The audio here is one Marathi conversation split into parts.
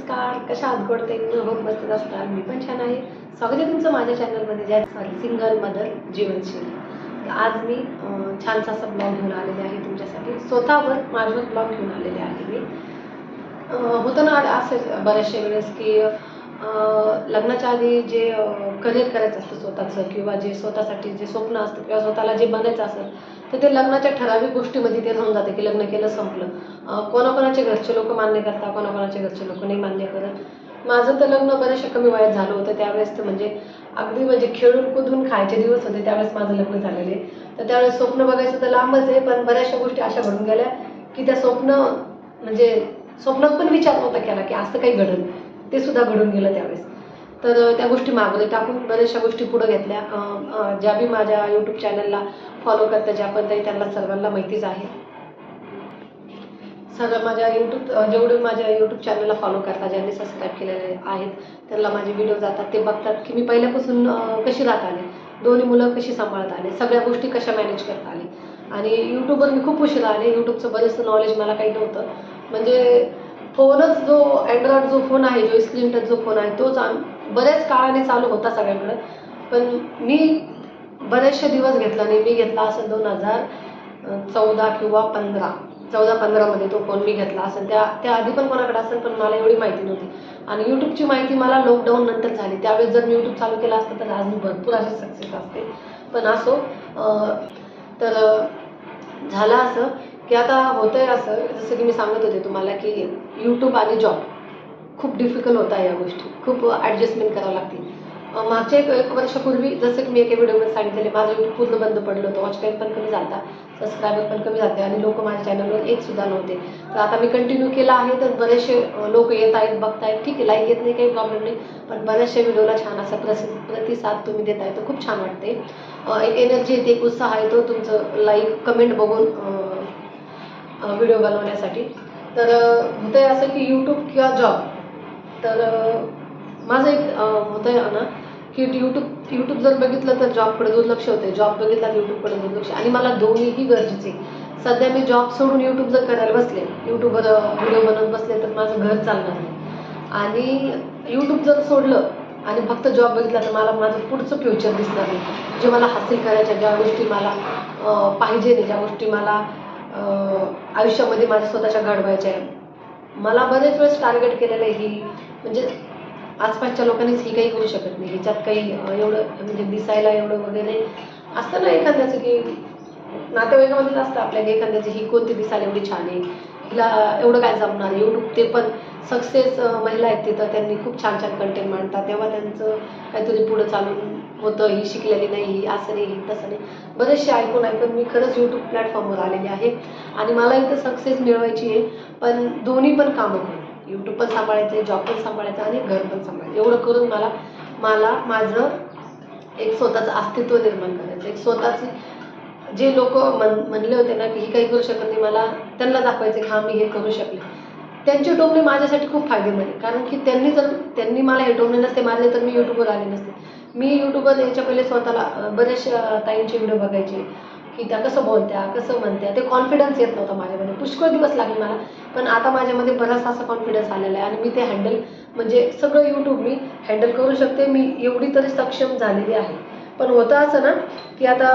नमस्कार कशा आहात? गोडते होप बसत असतात मी पण छान आहे. स्वागत आहे तुमचं माझ्या चॅनलमध्ये ज्या सॉरी सिंगल मदर जीवनशैली आज मी छानसा असा ब्लॉग घेऊन आलेले आहे तुमच्यासाठी. स्वतःवर माझ्यावर ब्लॉग घेऊन आलेले आहे मी. होतं ना असं बऱ्याचशा वेळेस की लग्नाच्या आधी जे करिअर करायचं असतं स्वतःचं किंवा जे स्वतःसाठी जे स्वप्न असतं किंवा स्वतःला जे बनायचं असेल तर ते लग्नाच्या ठराविक गोष्टीमध्ये ते राहून जाते की लग्न केलं संपलं. कोणाकोणाचे घरचे लोक मान्य करतात कोणाकोणाचे घरचे लोक नाही मान्य करत. माझं तर लग्न बऱ्याचशा कमी वयात झालं होतं त्यावेळेस तर म्हणजे अगदी म्हणजे खेळून कुदून खायचे दिवस होते त्यावेळेस माझं लग्न झालेले. तर त्यावेळेस स्वप्न बघायचं तर लांबच आहे पण बऱ्याचशा गोष्टी अशा घडून गेल्या की त्या स्वप्न म्हणजे स्वप्नात पण विचार नव्हता केला की असं काही घडलं ते सुद्धा घडून गेलं त्यावेळेस. तर त्या गोष्टी मागवले टाकून बऱ्याचशा गोष्टी पुढं घेतल्या. ज्या बी माझ्या यूट्यूब चॅनलला फॉलो करतात ज्या पण तरी त्यांना सर्वांना माहितीच आहे. सर्व माझ्या यूट्यूब जेवढे माझ्या यूट्यूब चॅनलला फॉलो करतात ज्यांनी सबस्क्राईब केलेले आहेत त्यांना माझे व्हिडिओ जातात. ते बघतात की मी पहिल्यापासून कशी राहत आले. दोन्ही मुलं कशी सांभाळत आले. सगळ्या गोष्टी कशा मॅनेज करता आले. आणि यूट्यूबवर मी खूप उशिरा आले यूट्यूबचं बरेचसं नॉलेज मला काही नव्हतं. म्हणजे फोनच जो अँड्रॉइड जो फोन आहे जो स्क्रीन टच जो फोन आहे तोच बऱ्याच काळाने चालू होता सगळ्याकडं. पण मी बरेचसे दिवस घेतला नाही. मी घेतला असेल दोन हजार चौदा किंवा पंधरा. चौदा पंधरामध्ये तो फोन मी घेतला असेल. त्या त्या आधी पण कोणाकडे असेल पण मला एवढी माहिती नव्हती. आणि यूट्यूबची माहिती मला लॉकडाऊन नंतर झाली. त्यावेळेस जर मी यूट्यूब चालू केला असतं तर आज मी भरपूर असे सक्सेस असते. पण असो तर झालं असं. की आता होतंय असं जसं की मी सांगत होते तुम्हाला की यूट्यूब आणि जॉब खूप डिफिकल्ट होत आहे या गोष्टी. खूप ॲडजस्टमेंट करावं लागते मागच्या एक एक वर्षापूर्वी जसं की मी एका व्हिडिओमध्ये सांगितलेले माझं यूट्यूब पूर्ण बंद पडलं होतं वॉच टाईम पण कमी झाला सबस्क्रायबर पण कमी झाले आणि लोक माझ्या चॅनलवर येत सुद्धा नव्हते. तर आता मी कंटिन्यू केलं आहे तर बरेचसे लोक येत आहेत बघतायत. ठीक आहे लाईक येत नाही काही प्रॉब्लेम नाही पण बऱ्याचशा व्हिडिओला छान असा प्रसि प्रतिसाद तुम्ही देत आहे तर खूप छान वाटते एक एनर्जी येते एक उत्साह येतो तुमचं लाईक कमेंट बघून व्हिडिओ बनवण्यासाठी. तर होतं आहे असं की यूट्यूब किंवा जॉब तर माझं एक होतं आहे ना की यूट्यूब यूट्यूब जर बघितलं तर जॉबकडे दुर्लक्ष होते जॉब बघितला तर यूट्यूबकडे दुर्लक्ष. आणि मला दोन्हीही गरजेचे सध्या मी जॉब सोडून यूट्यूब जर करायला बसले यूट्यूबवर व्हिडिओ बनवत बसले तर माझं घर चालणार नाही. आणि यूट्यूब जर सोडलं आणि फक्त जॉब बघितला तर मला माझं पुढचं फ्युचर दिसणार नाही. जे मला हासिल करायच्या ज्या गोष्टी मला पाहिजे नाही ज्या गोष्टी मला आयुष्यामध्ये माझ्या स्वतःच्या घडवायच्या आहे. मला बरेच वेळेस टार्गेट केलेलं आहे की म्हणजे आसपासच्या लोकांनीच ही काही करू शकत नाही. ह्याच्यात काही एवढं म्हणजे दिसायला एवढं वगैरे असतं ना एखाद्याचं की नातेवाईकामध्येच असतं आपल्या एखाद्याची ही कोणती दिसायला एवढी छान आहे. हिला एवढं काय जमणार? आहे यूट्यूब ते पण सक्सेस महिला आहेत तिथं त्यांनी खूप छान छान कंटेंट मांडतात. तेव्हा त्यांचं काहीतरी पुढं चालून होतं ही शिकलेली नाही ही असं नाही तसं नाही. बरेचसे ऐकून ऐकून मी खरंच यूट्यूब प्लॅटफॉर्मवर आलेले आहे. आणि मला इथं सक्सेस मिळवायची आहे पण दोन्ही पण कामं करून. यूट्यूब पण सांभाळायचं आहे जॉब पण सांभाळायचं आणि घर पण सांभाळायचं एवढं करून मला मला माझं एक स्वतःचं अस्तित्व निर्माण करायचं एक स्वतःची जे लोक म्हण म्हणले होते ना की ही काही करू शकत नाही मला त्यांना दाखवायचं की हा मी हे करू शकले. त्यांचे टोमणे माझ्यासाठी खूप फायदेमंद आहे. कारण की त्यांनी जर त्यांनी मला हे टोमणे नसते मारले तर मी यूट्यूबवर आले नसते. मी यूट्यूबवर यायच्या पहिले स्वतःला अं, बऱ्याचशा ताईंचे व्हिडिओ बघायचे की त्या कसं बोलत्या कसं म्हणत्या ते कॉन्फिडन्स येत नव्हता माझ्यामध्ये. पुष्कळ दिवस लागले मला पण आता माझ्यामध्ये बराचसा असा कॉन्फिडन्स आलेला आहे आणि मी ते हँडल म्हणजे सगळं यूट्यूब मी हँडल करू शकते मी एवढी तरी सक्षम झालेली आहे. पण होतं असं ना की आता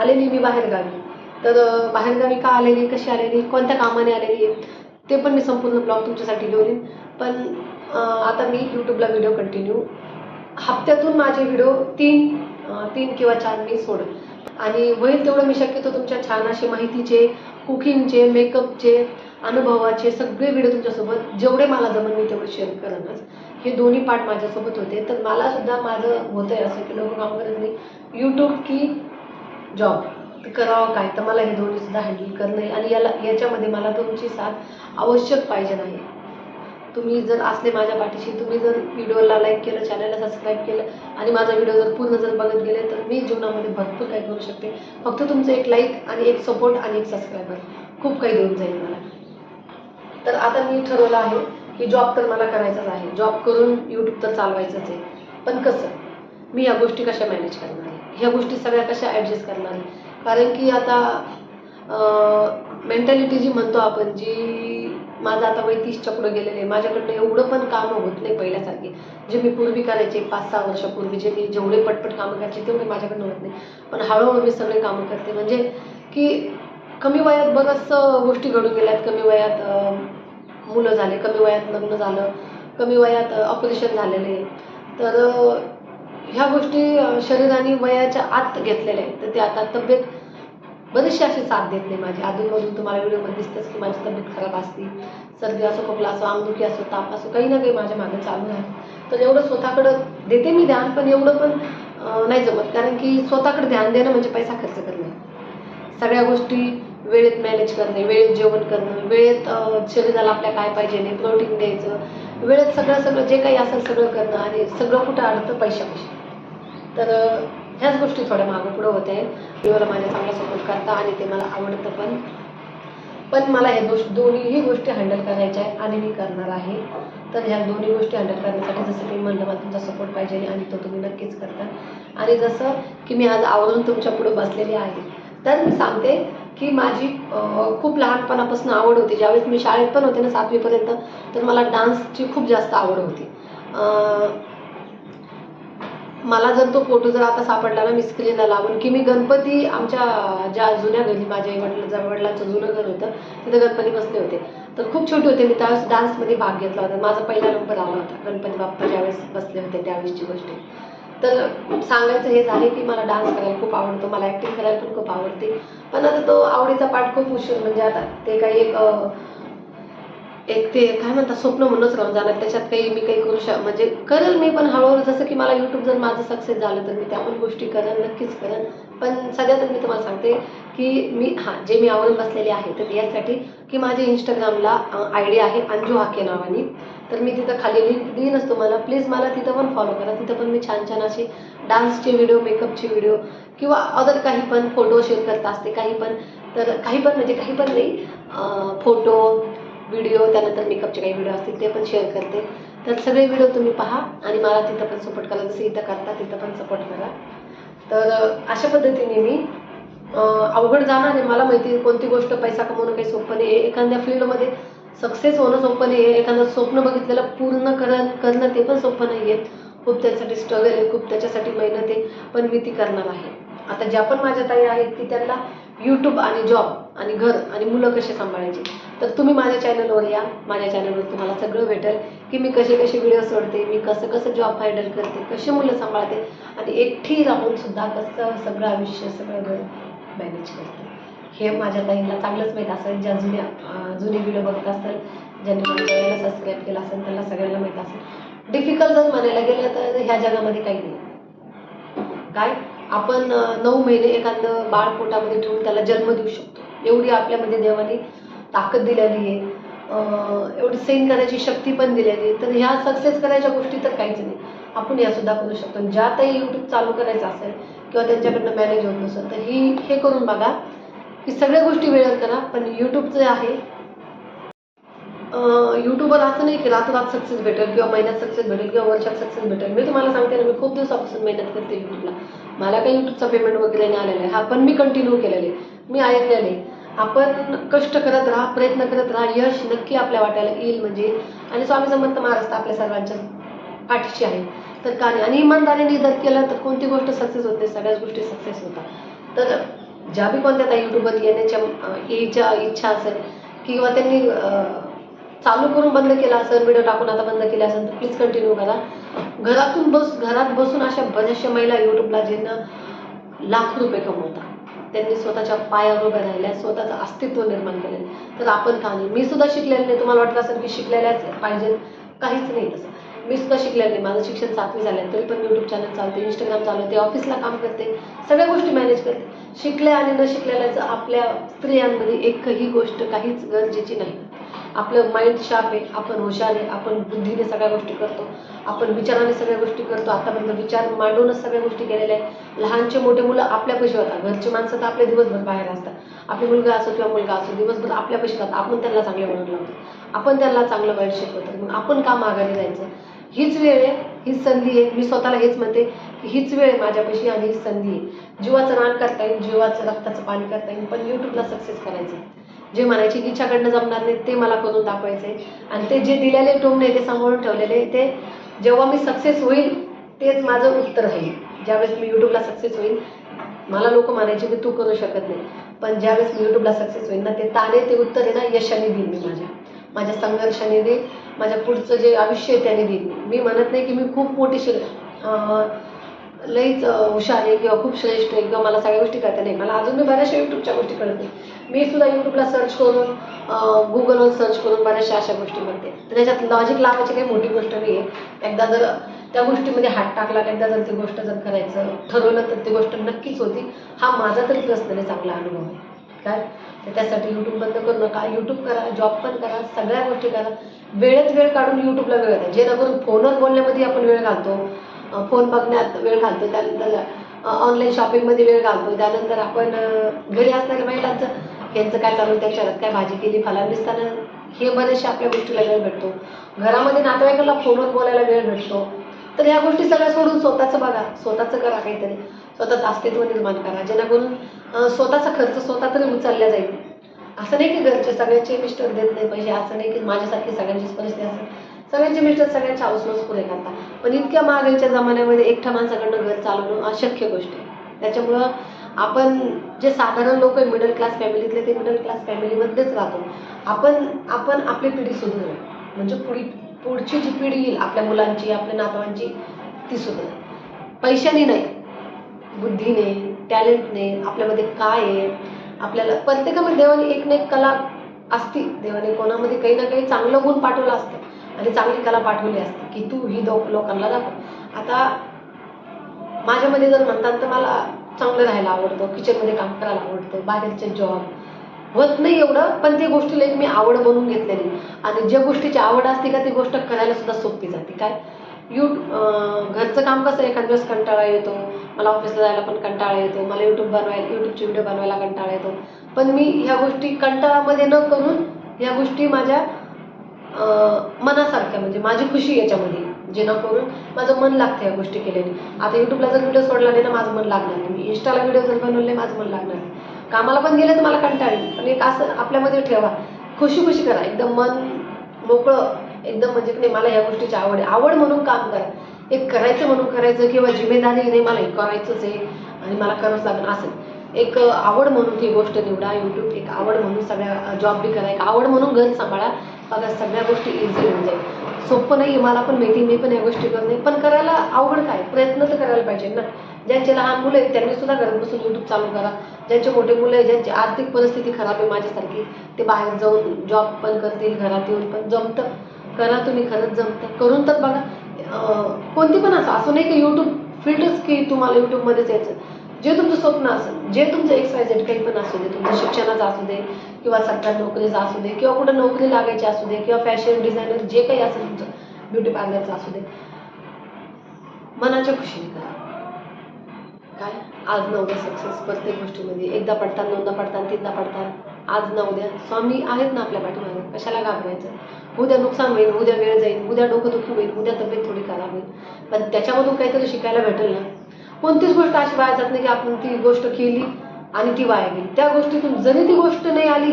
आलेली मी बाहेरगावी. तर बाहेरगावी का आलेली कशी आलेली कोणत्या कामाने आलेली आहे ते पण मी संपूर्ण ब्लॉग तुमच्यासाठी घेऊन येईन. पण आता मी यूट्यूबला व्हिडिओ कंटिन्यू हप्त्यातून माझे व्हिडिओ तीन तीन किंवा चार मी सोडेल. आणि होईल तेवढं मी शक्यतो तुमच्या छान अशी माहितीचे कुकिंगचे मेकअपचे अनुभवाचे सगळे व्हिडिओ तुमच्यासोबत जेवढे मला जमन मी तेवढे शेअर करणार हे दोन्ही पार्ट माझ्यासोबत होते. तर मला सुद्धा माझं होतं आहे असं की लोक काम करत नाही यूट्यूब की जॉब करावं काय? तर मला हे दोन्ही सुद्धा हँडल करणं आहे. आणि याला याच्यामध्ये मला तुमची साथ आवश्यक पाहिजे नाही तुम्ही जर असले माझ्या पाठीशी तुम्ही जर व्हिडिओला लाईक केलं चॅनलला सबस्क्राईब केलं आणि माझा व्हिडिओ जर पूर्ण जर बघत गेले तर मी जीवनामध्ये भरपूर काही करू शकते. फक्त तुमचं एक लाईक आणि एक सपोर्ट आणि एक सबस्क्रायबर खूप काही देऊन जाईल मला. तर आता मी ठरवलं आहे की जॉब तर मला करायचाच आहे. जॉब करून यूट्यूब तर चालवायचंच आहे. पण कसं? मी या गोष्टी कशा मॅनेज करणार आहे? ह्या गोष्टी सगळ्या कशा ॲडजस्ट करणार आहे? कारण की आता मेंटॅलिटी जी म्हणतो आपण जी माझं आता वय तीसच्या पुढे गेलेलं आहे. माझ्याकडनं एवढं पण कामं होत नाही पहिल्यासारखे. जे मी पूर्वी करायचे पाच सहा वर्षापूर्वी जे मी जेवढे पटपट कामं करायचे तेवढे माझ्याकडनं होत नाही. पण हळूहळू मी सगळे कामं करते. म्हणजे की कमी वयात बऱ्याच गोष्टी घडून गेल्यात. कमी वयात मुलं झाले कमी वयात लग्न झालं कमी वयात ऑपरेशन झालेले. तर ह्या गोष्टी शरीराने वयाच्या आत घेतलेल्या आहेत. तर ते आता तब्येत बरीचशी अशी साथ देत नाही माझी. अधूनमधून तुम्हाला व्हिडिओमध्ये दिसतंच की माझी तब्येत खराब असते. सर्दी असो खोकला असो अंगदुखी असो ताप असो काही ना काही माझ्या मागे चालू आहे. तर एवढं स्वतःकडं देते मी ध्यान पण एवढं पण नाही जमत. कारण की स्वतःकडे ध्यान देणं म्हणजे पैसा खर्च करणं. सगळ्या गोष्टी वेळेत मॅनेज करणे वेळेत जेवण करणं वेळेत शरीराला आपल्या काय पाहिजे नाही प्रोटीन द्यायचं. वेळेत सगळं सगळं जे काही असेल सगळं करणं आणि सगळं कुठं अडतं पैशापाशी. तर ह्याच गोष्टी थोड्या मागं पुढं होते मी मला माझ्या चांगला सपोर्ट करता आणि ते मला आवडतं पण. पण मला हे गोष्ट दोन्हीही गोष्टी हँडल करायच्या आहे आणि मी करणार आहे. तर ह्या दोन्ही गोष्टी हँडल करण्यासाठी जसं मी म्हणलं मला तुमचा सपोर्ट पाहिजे आणि तो तुम्ही नक्कीच करता. आणि जसं की मी आज आवरून तुमच्यापुढे बसलेली आहे तर मी सांगते की माझी खूप लहानपणापासून आवड होती. ज्यावेळेस मी शाळेत पण होते ना सातवीपर्यंत तर मला डान्सची खूप जास्त आवड होती. मला जर तो फोटो जर आता सापडला ना मी स्क्रीनला लावून की मी गणपती आमच्या ज्या जुन्या घरी माझ्या वडील वडिलांचं जुनं घर होतं तिथे गणपती बसले होते. तर खूप छोटे होते मी त्यावेळेस डान्समध्ये भाग घेतला होता. माझा पहिला नंबर आला होता गणपती बाप्पा ज्यावेळेस बसले होते त्यावेळेसची गोष्ट. तर सांगायचं हे झाले की मला डान्स करायला खूप आवडतो मला ॲक्टिंग करायला पण खूप आवडते. पण आता तो आवडीचा पाठ खूप उशीर म्हणजे आता ते काही एक एक ते काय म्हणतात स्वप्न म्हणूनच राहून जाणार. त्याच्यात काही मी काही करू शक म्हणजे करेल मी पण हळूहळू जसं की मला युट्यूब जर माझं सक्सेस झालं तर मी त्या पण गोष्टी करेन नक्कीच करेन. पण सगळ्यात मी तुम्हाला सांगते की मी हां जे मी आवडून बसलेले आहे तर यासाठी की माझे इंस्टाग्रामला आय डी आहे अंजू हाके नावाने. तर मी तिथं खाली लिंक देईनच तुम्हाला प्लीज मला तिथं पण फॉलो करा. तिथं पण मी छान छान असे डान्सचे व्हिडिओ मेकअपचे व्हिडिओ किंवा अदर काही पण फोटो शेअर करत असते काही पण. तर काही पण म्हणजे काही पण नाही. फोटो व्हिडिओ त्यानंतर मेकअपचे काही व्हिडिओ असतील ते पण शेअर करते. तर सगळे व्हिडिओ तुम्ही पहा आणि मला तिथं पण सपोर्ट करा. जसं इथं करता तिथं पण सपोर्ट करा. तर अशा पद्धतीने मी अवघड जाणार आहे. मला माहिती आहे कोणती गोष्ट पैसा कमवणं काही सोपं नाही आहे. एखाद्या फील्डमध्ये सक्सेस होणं सोपं नाही आहे. एखादं स्वप्न बघितलेलं पूर्ण करण करणं ते पण सोपं नाही आहे. खूप त्याच्यासाठी स्ट्रगल आहे खूप त्याच्यासाठी मेहनत आहे पण मी ती करणार आहे. आता ज्या पण माझ्या ताई आहेत की त्यांना यूट्यूब आणि जॉब आणि घर आणि मुलं कसे सांभाळायचे? तर तुम्ही माझ्या चॅनलवर या. माझ्या चॅनलवर तुम्हाला सगळं भेटेल की मी कसे कसे व्हिडिओ सोडते मी कसं कसं जॉब हँडल करते कसे मुलं सांभाळते आणि एकटी राहून सुद्धा कसं सगळं आयुष्य सगळं घर मॅनेज करते. हे माझ्या ताईंना चांगलंच माहीत असेल. ज्या जुन्या जुने व्हिडिओ बघत असेल ज्यांनी माझ्या चॅनलला सबस्क्राईब केलं असेल त्यांना सगळ्यांना माहीत असेल. डिफिकल्ट जर म्हणायला गेलं तर ह्या जगामध्ये काही नाही. काय? आपण नऊ महिने एखादं बाळ पोटामध्ये ठेवून त्याला जन्म देऊ शकतो. एवढी आपल्यामध्ये देवाने ताकद दिलेली आहे. एवढी सेन करायची शक्ती पण दिलेली आहे. तर ह्या सक्सेस करायच्या गोष्टी तर काहीच नाही. आपण यासुद्धा करू शकतो. ज्या काही यूट्यूब चालू करायचं असेल किंवा त्यांच्याकडनं मॅनेज होत नसेल तर ही हे करून बघा. की सगळ्या गोष्टी वेळेत करा. पण यूट्यूबचं आहे यूट्यूबवर असं नाही की रातोरात सक्सेस भेटेल किंवा महिन्यात सक्सेस भेटेल किंवा वर्षात सक्सेस भेटेल. मी तुम्हाला सांगते ना मी खूप दिवसापासून मेहनत करते यूट्यूबला मला काही यूट्यूबचा पेमेंट वगैरे नाही आलेला आहे. हा पण मी कंटिन्यू केलेले मी ऐकलेले आपण कष्ट करत राहा प्रयत्न करत राहा. यश नक्की आपल्या वाट्याला येईल म्हणजे. आणि स्वामी समर्थ महाराज आपल्या सर्वांच्या पाठीशी आहे. तर का नाही? आणि इमानदारीने जर केलं तर कोणती गोष्ट सक्सेस होते? सगळ्याच गोष्टी सक्सेस होतात. तर ज्या बी कोणत्या त्या यूट्यूबवर येण्याच्या अं, इच्छा असेल किंवा त्यांनी चालू करून बंद केला असेल व्हिडिओ टाकून आता बंद केला असेल तर प्लीज कंटिन्यू करा. घरातून बस घरात बसून अशा बऱ्याचशा महिला यूट्यूबला ज्यांना लाख रुपये कमवतात त्यांनी स्वतःच्या पायावर उभ्या राहिल्या स्वतःचं अस्तित्व निर्माण केलेलं तर आपण का नाही मी सुद्धा शिकलेले नाही तुम्हाला वाटलं असेल की शिकलेल्याच पाहिजे काहीच नाही तसं. मी सुद्धा शिकलेलं नाही माझं शिक्षण सातवी झालं आहे तरी पण यूट्यूब चॅनल चालते इंस्टाग्राम चालवते ऑफिसला काम करते सगळ्या गोष्टी मॅनेज करते. शिकल्या आणि न शिकलेल्याचं आपल्या स्त्रियांमध्ये एकही गोष्ट काहीच गरजेची नाही. आपलं माइंड शार्प आहे आपण हुशार आहे आपण बुद्धीने सगळ्या गोष्टी करतो आपण विचाराने सगळ्या गोष्टी करतो. आतापर्यंत विचार मांडूनच सगळ्या गोष्टी केलेल्या आहेत. लहानचे मोठे मुलं आपल्यापाशी होतात घरचे माणसं तर आपले दिवसभर बाहेर असतात. आपली मुलगा असो किंवा मुलगा असो दिवसभर आपल्यापाशी राहतात आपण त्यांना चांगले म्हणून लावतो. आपण त्यांना चांगलं वाईट शिकवतो. मग आपण का माघारी जायचं? हीच वेळ आहे हीच संधी आहे. मी स्वतःला हेच म्हणते की हीच वेळ आहे माझ्यापाशी आणि हीच संधी आहे. जीवाचं रान करता येईल जीवाचं रक्ताचं पाणी करता येईल पण यूट्यूबला सक्सेस करायचं जे म्हणायची की हिच्याकडनं जमणार नाही ते मला करून दाखवायचं. आहे आणि ते जे दिलेले टोमणे ते सांभाळून ठेवलेले ते जेव्हा मी सक्सेस होईल तेच माझं उत्तर राहील. ज्यावेळेस मी यूट्यूबला सक्सेस होईल मला लोक म्हणायचे की तू करू शकत नाही. पण ज्यावेळेस मी यूट्यूबला सक्सेस होईल ना ते ताने ते उत्तर आहे ना यशाने देईन मी माझ्या. माझ्या संघर्षाने देईन माझ्या पुढचं जे आयुष्य आहे त्याने देईन मी. म्हणत नाही की मी खूप मोठी शिल लईच हुशार आहे किंवा खूप श्रेष्ठ आहे किंवा मला सगळ्या गोष्टी करता नाही. मला अजून मी बऱ्याचशा यूट्यूबच्या गोष्टी कळत नाही. मी सुद्धा यूट्यूबला सर्च करून गुगलवर सर्च करून बऱ्याचशा अशा गोष्टी म्हणते तर त्याच्यात लॉजिक लावायची काही मोठी गोष्ट नाही आहे एकदा जर त्या गोष्टीमध्ये हात टाकला एकदा जर ती गोष्ट जर करायचं ठरवलं तर ती गोष्ट नक्कीच होती. हा माझा तरी पर्सनली चांगला अनुभव आहे. काय? तर त्यासाठी यूट्यूब बंद करू नका. यूट्यूब करा जॉब पण करा सगळ्या गोष्टी करा. वेळेत वेळ काढून यूट्यूबला वेळ द्या. जेणेकरून फोनवर बोलण्यामध्ये आपण वेळ घालतो. फोन बघण्यात वेळ घालतो. त्यानंतर ऑनलाईन शॉपिंगमध्ये वेळ घालतो. त्यानंतर आपण घरी असणाऱ्या महिलांचं यांचं काय चालू आहे, त्यांच्या काय भाजी केली फलान दिसताना हे बरेचशा आपल्या गोष्टीला वेळ भेटतो. घरामध्ये नातेवाईकाला फोनवर बोलायला वेळ भेटतो. तर ह्या गोष्टी सगळ्या सोडून स्वतःचं बघा स्वतःचं करा काहीतरी. स्वतःचं अस्तित्व निर्माण करा जेणेकरून स्वतःचा खर्च स्वतः तरी उचलला जाईल. असं नाही की घरचे सगळ्यांचे मिस्टर देत नाही पैसे असं नाही की माझ्यासारखी सगळ्यांचीच परिस्थिती असेल सगळ्यांचे मिस्टर सगळ्यांच्या हाऊसमोज पुरे करतात. पण इतक्या महागाईच्या जमान्यामध्ये एकट्या माणसाकडनं घर चालवणं अशक्य गोष्ट आहे. त्याच्यामुळं आपण जे साधारण लोक आहे मिडल क्लास फॅमिलीतले ते मिडल क्लास फॅमिलीमध्येच राहतो. आपण आपण आपली पिढी सुधारू म्हणजे पुढी पुढची जी पिढी येईल आपल्या मुलांची आपल्या नातवांची ती सुधारेल पैशाने नाही बुद्धीने टॅलेंटने आपल्यामध्ये काय आहे आपल्याला प्रत्येकामध्ये देवाने एक ना एक कला असती. देवाने कोणामध्ये काही ना काही चांगलं गुण पाठवलं असतं. आणि चांगली कला पाठवली असते की तू ही दो लोकांना दाखव. आता माझ्यामध्ये जर म्हणतात तर मला चांगलं राहायला आवडतं किचनमध्ये काम करायला आवडतं बाहेरचे जॉब होत नाही एवढं पण ते गोष्टीला एक मी आवड बनवून घेतलेली. आणि ज्या गोष्टीची आवड असते का ती गोष्ट करायला सुद्धा सोपी जाते. काय? यू घरचं काम कसं एखाद दिवस कंटाळा येतो. मला ऑफिसला जायला पण कंटाळा येतो. मला यूट्यूब बनवायला यूट्यूबचे व्हिडिओ बनवायला कंटाळा येतो. पण मी ह्या गोष्टी कंटाळामध्ये न करून ह्या गोष्टी माझ्या मनासारख्या म्हणजे माझी खुशी याच्यामध्ये. जेणेकरून माझं मन लागतं या गोष्टी केल्याने. आता यूट्यूबला जर व्हिडिओ सोडला नाही ना माझं मन लागणार नाही. मी इंस्टाला व्हिडिओ जर बनवले माझं मन लागणार नाही. कामाला पण गेलं तर मला कंटाळ येईल पण एक असं आपल्यामध्ये ठेवा. खुशी खुशी करा. एकदम मन मोकळं. एकदम म्हणजे की नाही मला ह्या गोष्टीची आवड आहे. आवड म्हणून काम करा. एक करायचं म्हणून करायचं किंवा जिम्मेदारी नाही मला हे करायचंच आहे आणि मला करावंच लागणार असं. एक आवड म्हणून ती गोष्ट निवडा. यूट्यूब एक आवड म्हणून सगळ्या जॉब बी करा. एक आवड म्हणून घर सांभाळा. बघा सगळ्या गोष्टी इझी होऊन जाईल. सोपं नाही मला पण माहिती मी पण या गोष्टी करत नाही. पण करायला अवघड काय? प्रयत्न तर करायला पाहिजे ना. ज्यांचे लहान मुलं आहेत त्यांनी सुद्धा घरात बसून यूट्यूब चालू करा. ज्यांचे मोठे मुलं आहेत ज्यांची आर्थिक परिस्थिती खराब आहे माझ्यासारखी ते बाहेर जाऊन जॉब पण करतील घरात येऊन पण जमतं. करा तुम्ही खरंच जमतं. करून तर बघा. कोणती पण असं असं नाही की यूट्यूब फील्डच की तुम्हाला यूट्यूबमध्येच यायचं. जे तुमचं स्वप्न असेल जे तुमचं एक्स वाय झेड काही पण असू दे तुमचं शिक्षणाचं असू दे किंवा सरकारी नोकरीचं असू दे किंवा कुठं नोकरी लागायची असू दे किंवा फॅशन डिझायनर जे काही असेल तुमचं ब्युटी पार्लरचं असू दे. मनाच्या खुशीने करा. काय? आज ना उद्या सक्सेस प्रत्येक गोष्टीमध्ये. एकदा पडतात दोनदा पडतात तीनदा पडतात आज ना उद्या. स्वामी आहेत ना आपल्या पाठीमागे. कशाला घाबरायचं? उद्या नुकसान होईल उद्या वेळ जाईल उद्या डोकं दुखी होईल उद्या तब्येत थोडी खराब होईल. पण त्याच्यामधून काहीतरी शिकायला भेटेल ना. कोणतीच गोष्ट अशी वाया जात नाही की आपण ती गोष्ट केली आणि ती वाया गेली. त्या गोष्टीतून जरी ती गोष्ट नाही आली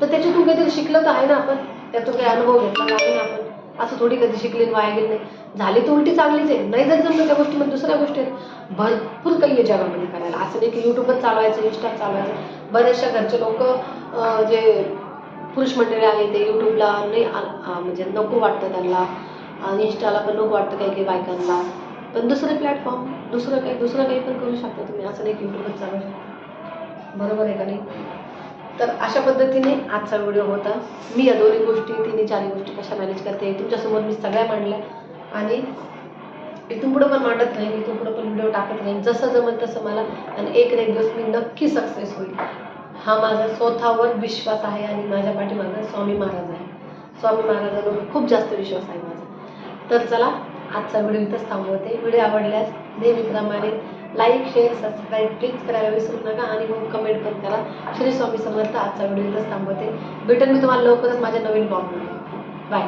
तर त्याच्यातून काहीतरी शिकलं तर आहे ना आपण? त्यातून काही अनुभव घेतला नाही ना आपण? असं थोडी कधी शिकले आणि वाया गेली नाही. झाली तर उलटी चांगलीच आहे. नाही जर जमलं त्या गोष्टीमध्ये दुसऱ्या गोष्टी आहेत. भरपूर काही आहे जगामध्ये करायला. असं नाही की युट्यूबच चालवायचं इंस्टा चालवायचं. बऱ्याचशा घरचे लोक जे पुरुष मंडळी आहे ते युट्यूबला नाही म्हणजे नको वाटतं त्यांना. आणि इंस्टाला पण नको वाटतं काही काही बायकांना. पण दुसरे प्लॅटफॉर्म दुसरं काही दुसरं काही पण करू शकता तुम्ही. असं नाही यूट्यूबच चालू शकता बरोबर आहे का नाही? तर अशा पद्धतीने आजचा व्हिडिओ होता. मी या दोन्ही गोष्टी तिन्ही चारही गोष्टी कशा मॅनेज करते तुमच्यासमोर मी सगळ्या मांडल्या. आणि इथून पुढं पण मांडत नाही इथून पुढं पण व्हिडिओ टाकत नाही. जसं जमेल तसं मला आणि एक ना एक दिवस मी नक्की सक्सेस होईल. हा माझा स्वतःवर विश्वास आहे आणि माझ्या पाठीमागं स्वामी महाराज आहे. स्वामी महाराजांवर खूप जास्त विश्वास आहे माझा. तर चला आजचा व्हिडिओ इथंच थांबवते. व्हिडिओ आवडल्यास नेहमीप्रमाणे लाईक शेअर सबस्क्राईब प्लीज करायला विसरू नका आणि मग कमेंट पण करा श्री स्वामी समर्थ आजचा व्हिडिओ इथंच थांबवते. भेटेल मी तुम्हाला लवकरच माझ्या नवीन ब्लॉगमध्ये बाय